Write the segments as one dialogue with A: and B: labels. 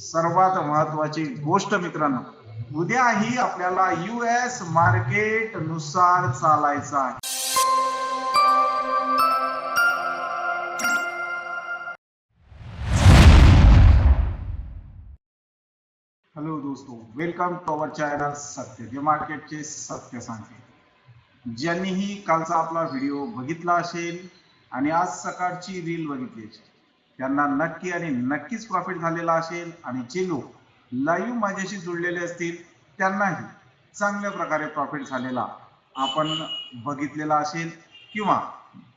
A: सर्वात महत्वाची गोष्ट मित्रांनो उद्याही आपल्याला युएस मार्केटनुसार चालायचं आहे. हॅलो दोस्तों वेलकम टू अवर चॅनल सत्य. जे मार्केटचे सत्य सांगते. ज्यांनीही कालचा आपला व्हिडिओ बघितला असेल आणि आज सकाळची रील बघितली असेल त्यांना नक्की आणि नक्कीच प्रॉफिट झालेला असेल आणि जे लोक लाईव्ह माझ्याशी जुळलेले असतील त्यांनाही चांगल्या प्रकारे प्रॉफिट झालेला आपण बघितलेला असेल. किंवा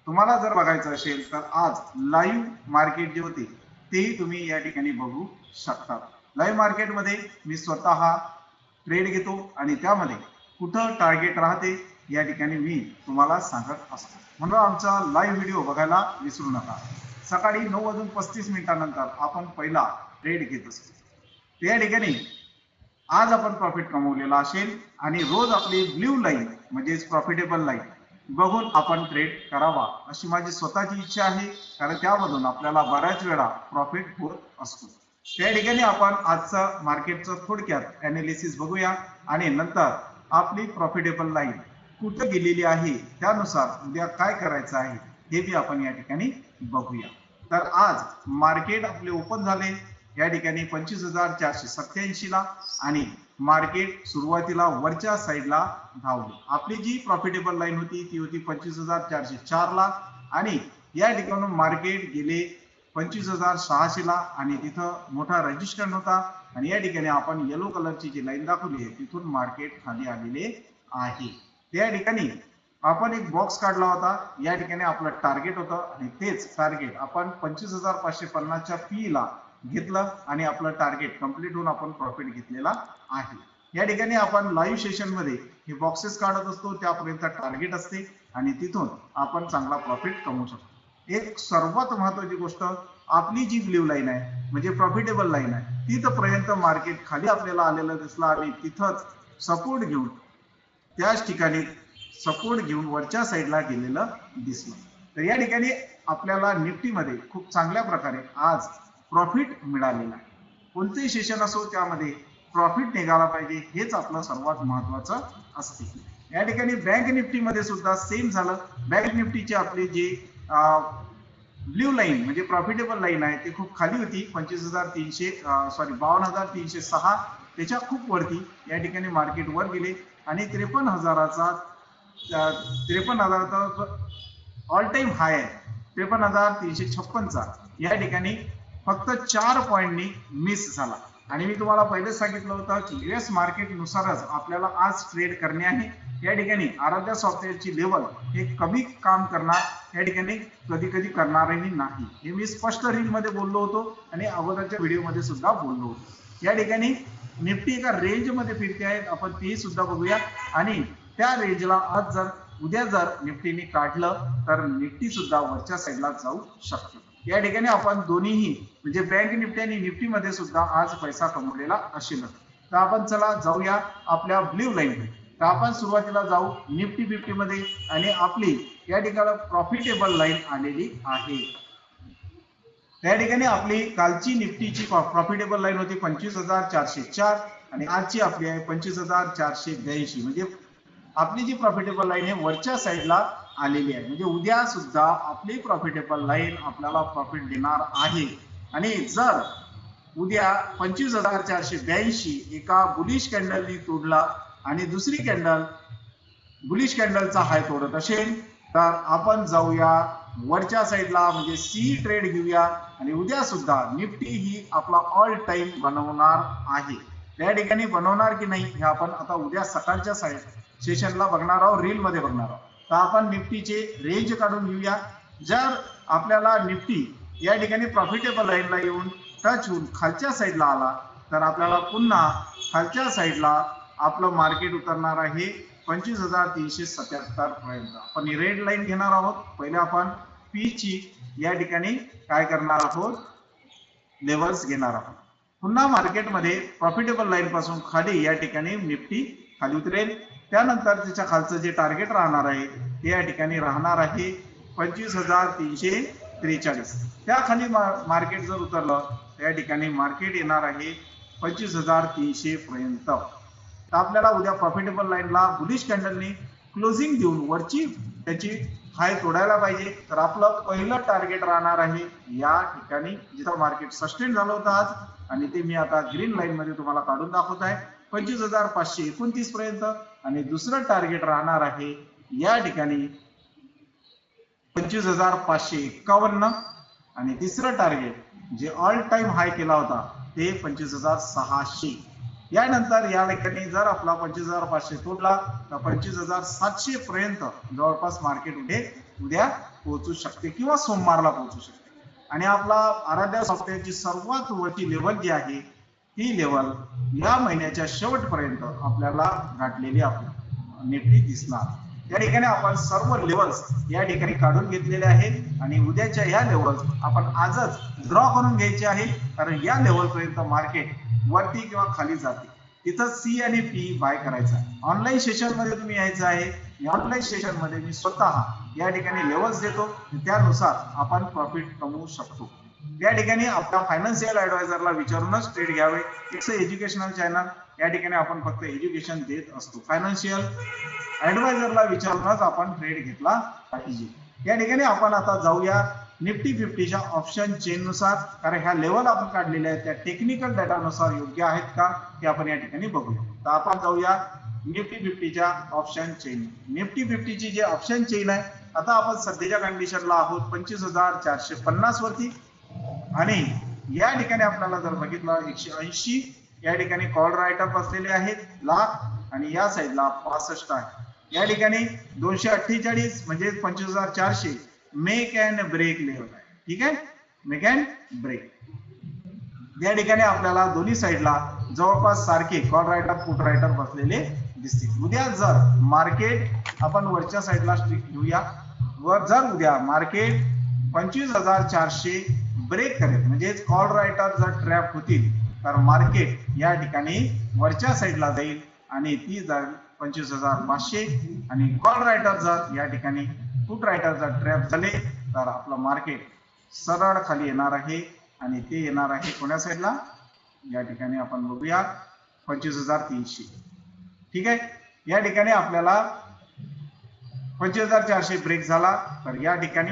A: तुम्हाला जर बघायचं असेल तर आज लाईव्ह मार्केट जे होते तेही तुम्ही या ठिकाणी बघू शकता. लाईव्ह मार्केटमध्ये मी स्वतः ट्रेड घेतो आणि त्यामध्ये कुठं टार्गेट राहते या ठिकाणी मी तुम्हाला सांगत असतो. म्हणून आमचा लाईव्ह व्हिडिओ बघायला विसरू नका. सकाळी नऊ वाजून पस्तीस मिनिटानंतर आपण पहिला ट्रेड घेत असतो त्या ठिकाणी आज आपण प्रॉफिट कमवलेला असेल आणि रोज आपली ब्ल्यू लाईन म्हणजेच प्रॉफिटेबल लाईन बघून आपण ट्रेड करावा अशी माझी स्वतःची इच्छा आहे. कारण त्यामधून आपल्याला बऱ्याच वेळा प्रॉफिट होत असतो. त्या ठिकाणी आपण आजचं मार्केटचं थोडक्यात अनालिसिस बघूया आणि नंतर आपली प्रॉफिटेबल लाईन कुठं गेलेली आहे त्यानुसार उद्या काय करायचं आहे हे बी आपण या ठिकाणी बघूया. तर आज मार्केट आपले ओपन झाले. या ठिकाणी पंचवीस हजार चारशे सत्याऐंशी ला आणि मार्केट सुरुवातीला वरच्या साईडला धावले. आपली जी प्रॉफिटेबल लाईन होती ती होती पंचवीस हजार चारशे चार ला. आणि या ठिकाणून मार्केट गेले पंचवीस हजार सहाशे ला आणि तिथं मोठा रजिस्टंट होता. आणि या ठिकाणी आपण येलो कलरची जी लाईन दाखवली आहे तिथून मार्केट खाली आलेले आहे. त्या ठिकाणी आपण एक बॉक्स काढला होता. या ठिकाणी आपलं टार्गेट होतं आणि तेच टार्गेट आपण पंचवीस हजार पाचशे पन्नासच्या पी ला घेतलं आणि आपलं टार्गेट कंप्लीट होऊन आपण प्रॉफिट घेतलेला आहे. या ठिकाणी आपण लाईव्ह सेशनमध्ये हे बॉक्सेस काढत असतो. त्यापर्यंत टार्गेट असते आणि तिथून आपण चांगला प्रॉफिट कमवू शकतो. एक सर्वात महत्वाची गोष्ट आपली जी ब्ल्यू लाईन आहे म्हणजे प्रॉफिटेबल लाईन आहे तिथपर्यंत मार्केट खाली आपल्याला आलेलं दिसलं आणि तिथंच सपोर्ट घेऊन त्याच ठिकाणी सपोर्ट घेऊन वरच्या साईडला गेलेलं दिसलं. तर या ठिकाणी आपल्याला निफ्टीमध्ये खूप चांगल्या प्रकारे आज प्रॉफिट मिळालेलं आहे. कोणतेही सेशन असो त्यामध्ये प्रॉफिट निघाला पाहिजे हेच आपलं सर्वात महत्वाचं असते. या ठिकाणी बँक निफ्टीमध्ये सुद्धा सेम झालं. बँक निफ्टीची आपली जी ब्ल्यू लाईन म्हणजे प्रॉफिटेबल लाईन आहे ती खूप खाली होती पंचवीस हजार तीनशे सॉरी बावन्न हजार तीनशे सहा त्याच्या खूप वरती या ठिकाणी मार्केट वर गेले. आणि त्रेपन्न हजाराचा त्रेपन्न हजाराचा ऑल टाइम हाय आहे. त्रेपन्न हजार तीनशे छप्पनचा. या ठिकाणी फक्त चार पॉईंटनी मिस झाला. आणि मी तुम्हाला पहिलेच सांगितलं होतं की युएस मार्केट नुसारच आपल्याला आज ट्रेड करणे आहे. या ठिकाणी आराध्या सॉफ्टवेअरची लेवल हे कमी काम करणार या ठिकाणी कधी कधी करणारही नाही. हे मी स्पष्ट रील मध्ये बोललो होतो आणि अगोदरच्या व्हिडिओमध्ये सुद्धा बोललो होतो. या ठिकाणी निफ्टी एका रेंजमध्ये फिरते आहेत. आपण ती सुद्धा बघूया. आणि त्या रेंजला आज जर उद्या जर निफ्टीने काढलं तर निफ्टी सुद्धा वरच्या साईडला जाऊ शकतो. या ठिकाणी आपण दोन्हीही म्हणजे बँक निफ्टी आणि निफ्टी मध्ये सुद्धा आज पैसा कमवलेला असेल तर आपण चला जाऊया आपल्या ब्ल्यू लाईन तर आपण सुरुवातीला जाऊ निफ्टी फिफ्टी मध्ये आणि आपली या ठिकाणी प्रॉफिटेबल लाईन आलेली आहे. त्या ठिकाणी आपली कालची निफ्टीची प्रॉफिटेबल लाईन होती पंचवीस हजार चारशे चार आणि आजची आपली आहे पंचवीस हजार चारशे ब्याऐंशी. म्हणजे आपली जी प्रॉफिटेबल लाईन आहे वरच्या साईडला आलेली आहे. म्हणजे उद्या सुद्धा आपली प्रॉफिटेबल लाईन आपल्याला प्रॉफिट देणार आहे. आणि जर उद्या पंचवीस हजार चारशे ब्याऐंशी एका बुलिश कॅन्डलनी तोडला आणि दुसरी कॅन्डल बुलिश कॅन्डलचा हाय तोडत असेल तर आपण जाऊया वरच्या साईडला म्हणजे सी ट्रेड घेऊया. आणि उद्या सुद्धा निफ्टी ही आपला ऑल टाइम बनवणार आहे. त्या ठिकाणी बनवणार की नाही हे आपण आता उद्या सकाळच्या साईड सेशनला बघणार आहोत रील मध्ये बघणार आहोत. तर आपण निफ्टीचे रेंज काढून घेऊया. जर आपल्याला निफ्टी या ठिकाणी प्रॉफिटेबल लाईनला येऊन टच होऊन खालच्या साईडला आला तर आपल्याला पुन्हा खालच्या साईडला आपलं मार्केट उतरणार आहे पंचवीस हजार तीनशे सत्याहत्तर पर्यंत. आपण रेड लाईन घेणार आहोत. पहिले आपण पी ची या ठिकाणी काय करणार आहोत? लेवल्स घेणार आहोत. पुन्हा मार्केटमध्ये प्रॉफिटेबल लाईन पासून खाली या ठिकाणी निफ्टी खाली उतरेल. त्यानंतर त्याच्या खालचं जे टार्गेट राहणार आहे ते या ठिकाणी राहणार आहे पंचवीस हजार तीनशे त्रेचाळीस. त्या खाली मार्केट जर उतरलं या ठिकाणी मार्केट येणार आहे पंचवीस हजार तीनशे पर्यंत. तर आपल्याला उद्या प्रॉफिटेबल लाईनला बुलिश कॅन्डलनी क्लोजिंग देऊन वरची त्याची हाय तोडायला पाहिजे. तर आपलं पहिलं टार्गेट राहणार आहे या ठिकाणी जिथं मार्केट सस्टेन झालं होतं आज. आणि ते मी आता ग्रीन लाईन मध्ये तुम्हाला काढून दाखवत आहे. पंचवीस हजार पाचशे एकोणतीस पर्यंत. आणि दुसरं टार्गेट राहणार आहे या ठिकाणी पंचवीस हजार पाचशे एक्कावन्न आणि तिसरं टार्गेट जे ऑल टाइम हाय केला होता ते पंचवीस हजार सहाशे. यानंतर या ठिकाणी जर आपला पंचवीस हजार पाचशे तोडला तर पंचवीस हजार सातशे पर्यंत जवळपास मार्केट उद्या उद्या पोहोचू शकते किंवा सोमवारला पोहोचू शकते. आणि आपला आराध्या सॉफ्टवेअरची सर्वात वरची लेवल जी आहे ती लेवल या महिन्याच्या शेवटपर्यंत आपल्याला गाठलेली आपली निफ्टी दिसणार. या ठिकाणी आपण सर्व लेवल्स या ठिकाणी काढून घेतलेले आहेत आणि उद्याच्या या लेवल्स आपण आजच ड्रॉ करून घ्यायचे आहे कारण या लेवलपर्यंत मार्केट वरती किंवा खाली जाते. तिथं सी आणि पी बाय करायचा आहे. ऑनलाईन सेशनमध्ये तुम्ही यायचं आहे. ऑनलाईन सेशनमध्ये मी स्वतः या ठिकाणी लेवल्स देतो त्यानुसार आपण प्रॉफिट कमवू शकतो. या ठिकाणी आपल्या फायनान्शियल ऍडवायझरला विचारूनच ट्रेड घ्यावे. इट्स एज्युकेशनल चॅनल या ठिकाणी आपण फक्त एज्युकेशन देत असतो. फायनान्शियल ऍडवायझरला विचारूनच आपण ट्रेड घेतला पाहिजे. या ठिकाणी आपण आता जाऊया निफ्टी फिफ्टीच्या ऑप्शन चेन नुसार. कारण ह्या लेवल आपण काढलेल्या आहेत त्या टेक्निकल डेटानुसार योग्य आहेत का ते आपण या ठिकाणी बघूया. तर आपण जाऊया निफ्टी फिफ्टीच्या ऑप्शन चेन निफ्टी फिफ्टीची जे ऑप्शन चेन आहे आता आपण सध्याच्या कंडिशनला आहोत पंचवीस हजार चारशे पन्नास वरती. आणि या ठिकाणी आपल्याला जर बघितलं एकशे ऐंशी या ठिकाणी कॉल रायटर बसलेले आहेत लाख आणि या साईडला पासष्ट आहे. या ठिकाणी दोनशे अठ्ठेचाळीस म्हणजे पंचवीस हजार चारशे मेक अँड ब्रेक लेवल आहे. ठीक आहे? मेक अँड ब्रेक या ठिकाणी आपल्याला दोन्ही साईडला जवळपास सारखे कॉल रायटर फुट रायटर बसलेले दिसतील. उद्या जर मार्केट आपण वरच्या साईडला स्ट्रिक घेऊया. वर जर उद्या मार्केट पंचवीस हजार चारशे ब्रेक करेल म्हणजेच कॉल रायटर जर ट्रॅप होतील तर मार्केट या ठिकाणी वरच्या साईडला जाईल आणि ती जाईल पंचवीस हजार पाचशे आणि कॉल रायटर जर या ठिकाणी फुट रायटर जर ट्रॅप झाले तर आपलं मार्केट सरळ खाली येणार आहे आणि ते येणार आहे कोण्या साईडला या ठिकाणी आपण बघूया. पंचवीस हजार तीनशे. ठीक आहे? या ठिकाणी आपल्याला पंचवीस हजार चारशे ब्रेक झाला. तर या ठिकाणी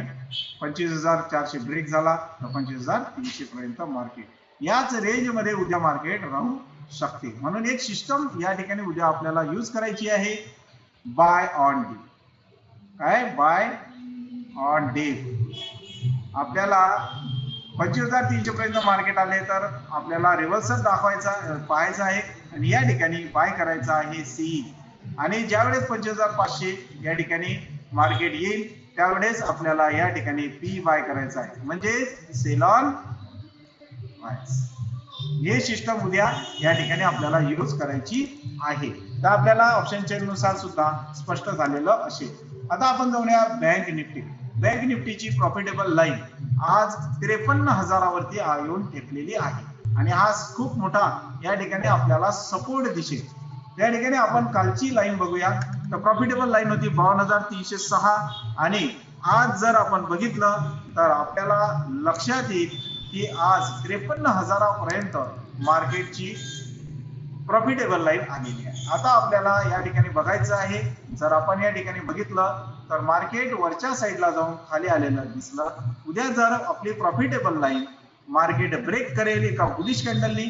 A: पंचवीस हजार चारशे ब्रेक झाला. तर पंचवीस हजार तीनशे पर्यंत मार्केट याच रेंजमध्ये उद्या मार्केट राहू शकते. म्हणून एक सिस्टम या ठिकाणी उद्या आपल्याला यूज करायची आहे. बाय ऑन डे काय? बाय ऑन डे आपल्याला पंचवीस हजार तीनशे पर्यंत मार्केट आले तर आपल्याला रिव्हर्सल दाखवायचा पाहायचा आहे. आणि या ठिकाणी बाय करायचा आहे सी आणि ज्यावेळेस पंचवीस हजार पाचशे या ठिकाणी मार्केट येईल त्यावेळेस आपल्याला या ठिकाणी पी बाय करायचा आहे. म्हणजे सेल ऑन हे सिस्टम उद्या या ठिकाणी आपल्याला युज करायची आहे. तर आपल्याला ऑप्शन चेन नुसार सुद्धा स्पष्ट झालेलं असेल. आता आपण जाऊया बँक निफ्टी बँक निफ्टीची प्रॉफिटेबल लाईन आज त्रेपन्न हजारावरती येऊन ठेपलेली आहे. आणि हा खूप मोठा या ठिकाणी आपल्याला सपोर्ट दिसेल त्या ठिकाणी आपण कालची लाईन बघूया. तर प्रॉफिटेबल लाईन होती बावन्न हजार तीनशे सहा. आणि आज जर आपण बघितलं तर आपल्याला लक्षात येईल की आज त्रेपन्न हजारापर्यंत मार्केटची प्रॉफिटेबल लाईन आलेली आहे. आता आपल्याला या ठिकाणी बघायचं आहे. जर आपण या ठिकाणी बघितलं तर मार्केट वरच्या साईडला जाऊन खाली आलेलं दिसलं. उद्या जर आपली प्रॉफिटेबल लाईन मार्केट ब्रेक करेल एका बुलिश कॅन्डलनी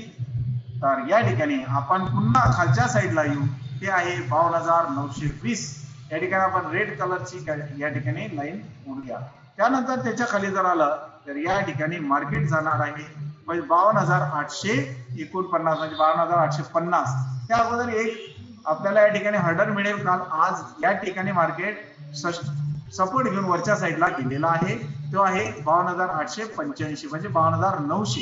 A: तर या ठिकाणी आपण पुन्हा खालच्या साईडला येऊ. ते आहे बावन्न हजार नऊशे वीस. या ठिकाणी आपण रेड कलरची या ठिकाणी लाईन उडूया त्यानंतर त्याच्याखाली जर आलं तर या ठिकाणी मार्केट जाणार आहे. म्हणजे बावन्न हजार आठशे एकोणपन्नास म्हणजे बावन्न हजार आठशे पन्नास. त्या अगोदर एक आपल्याला या ठिकाणी हर्डर मिळेल काल आज या ठिकाणी मार्केट सपोर्ट घेऊन वरच्या साईडला गेलेला आहे. तो आहे बावन्न हजार आठशे पंच्याऐंशी म्हणजे बावन्न हजार नऊशे.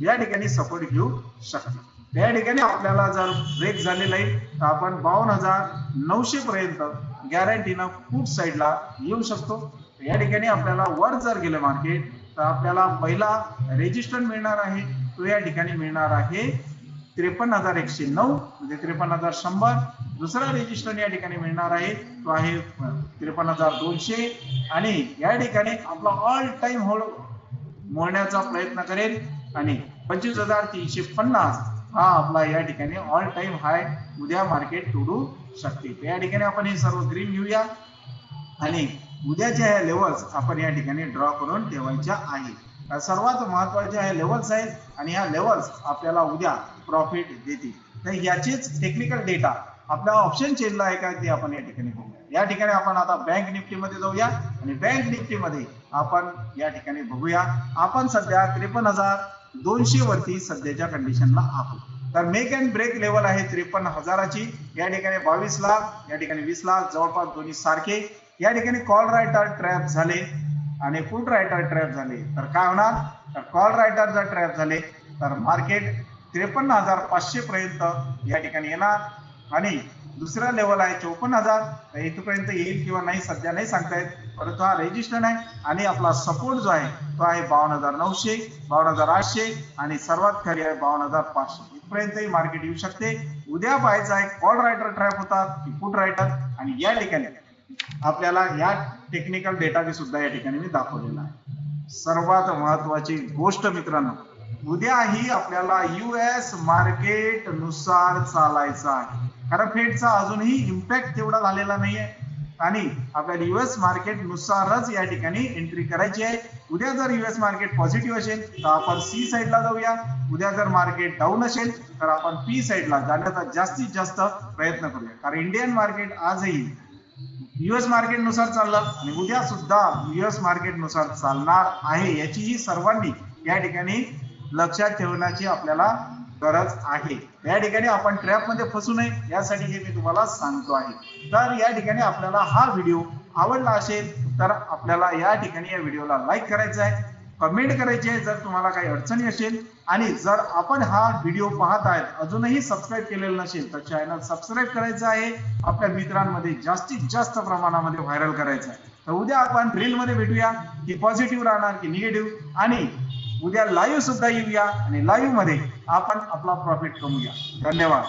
A: या ठिकाणी सपोर्ट घेऊ शकतो. या ठिकाणी आपल्याला जर ब्रेक झालेला आहे तर आपण बावन्न हजार नऊशे पर्यंत गॅरंटीनं फूट साईडला येऊ शकतो. या ठिकाणी आपल्याला वर जर गेलं मार्केट तर आपल्याला पहिला रेजिस्टर मिळणार आहे. तो या ठिकाणी मिळणार आहे त्रेपन्न हजार एकशे नऊ म्हणजे त्रेपन्न हजार शंभर. दुसरा रेजिस्टर या ठिकाणी मिळणार आहे. तो आहे त्रेपन्न हजार दोनशे. आणि या ठिकाणी आपला ऑल टाइम होल्ड मोडण्याचा प्रयत्न करेल. आणि पंचवीस हजार तीनशे पन्नास हा आपला या ठिकाणी ऑल टाइम हाय उद्या मार्केट तोडू शकते. या ठिकाणी आपण हे सर्व ग्रीन घेऊया. आणि उद्याच्या ह्या लेवल्स आपण या ठिकाणी ड्रॉ करून ठेवायच्या आहे. सर्वात महत्त्वाच्या ह्या लेवल्स आहेत आणि ह्या लेवल्स आपल्याला उद्या प्रॉफिट देतील. तर याचेच टेक्निकल डेटा आपल्या ऑप्शन चेंजला आहे का ते आपण या ठिकाणी बघूया. या ठिकाणी आपण आता बँक निफ्टी मध्ये जाऊया आणि बँक निफ्टी मध्ये आपण या ठिकाणी बघूया. आपण सध्या त्रेपन्न हजार दोनशे वरती सध्याच्या कंडिशनला आहोत. तर मेक अँड ब्रेक लेवल आहे त्रेपन्न हजाराची. या ठिकाणी बावीस लाख या ठिकाणी वीस लाख जवळपास दोन्ही सारखे. या ठिकाणी कॉल रायटर ट्रॅप झाले आणि पुट रायटर ट्रॅप झाले. तर काय होणार? तर कॉल रायटर जर ट्रॅप झाले तर मार्केट त्रेपन्न हजार पाचशे पर्यंत या ठिकाणी येणार. आणि दुसरा लेवल आहे चौपन्न हजार. इथपर्यंत येईल किंवा नाही सध्या नाही सांगता येत परंतु हा रेजिस्टर्ड आहे आणि आपला सपोर्ट जो आहे तो आहे बावन्न हजार नऊशे बावन्न हजार आठशे आणि सर्वात खाली आहे बावन्न हजार पाचशे. इथपर्यंतही मार्केट येऊ शकते. उद्या पाहायचं आहे कॉल रायटर ट्रॅप होतात की पुट रायटर आणि या ठिकाणी आपल्याला या टेक्निकल डेटा बी सुद्धा या ठिकाणी मी दाखवलेला आहे. सर्वात महत्वाची गोष्ट मित्रांनो उद्याही आपल्याला युएस मार्केटनुसार चालायचं आहे. कारण फेडचा अजूनही इम्पॅक्ट तेवढा झालेला नाहीये. आणि आपल्या युएस मार्केट नुसारच या ठिकाणी एंट्री करायची आहे. उद्या जर युएस मार्केट पॉझिटिव्ह असेल तर आपण सी साईडला जाऊया. उद्या जर मार्केट डाऊन असेल तर आपण पी साईडला जाण्याचा जास्तीत जास्त प्रयत्न करूया. कारण इंडियन मार्केट आजही युएस मार्केटनुसार चाललं आणि उद्या सुद्धा युएस मार्केटनुसार चालणार आहे याचीही सर्वांनी या ठिकाणी लक्षात ठेवण्याची आपल्याला गरज आहे. या ठिकाणी आपण ट्रॅपमध्ये फसू नये यासाठी हे मी तुम्हाला सांगतो आहे. तर या ठिकाणी आपल्याला हा व्हिडिओ आवडला असेल तर आपल्याला या ठिकाणी या व्हिडिओला लाईक करायचं आहे कमेंट करायची आहे जर तुम्हाला काही अडचणी असेल आणि जर आपण हा व्हिडिओ पाहत आहेत अजूनही सबस्क्राईब केलेला नसेल तर चॅनल सबस्क्राईब करायचं आहे. आपल्या मित्रांमध्ये जास्तीत जास्त प्रमाणामध्ये व्हायरल करायचं आहे. तर उद्या आपण रील मध्ये भेटूया की पॉझिटिव्ह राहणार की निगेटिव्ह आणि उद्या लाईव्ह सुद्धा येऊया आणि लाईव्हमध्ये आपण आपला प्रॉफिट कमवूया. धन्यवाद.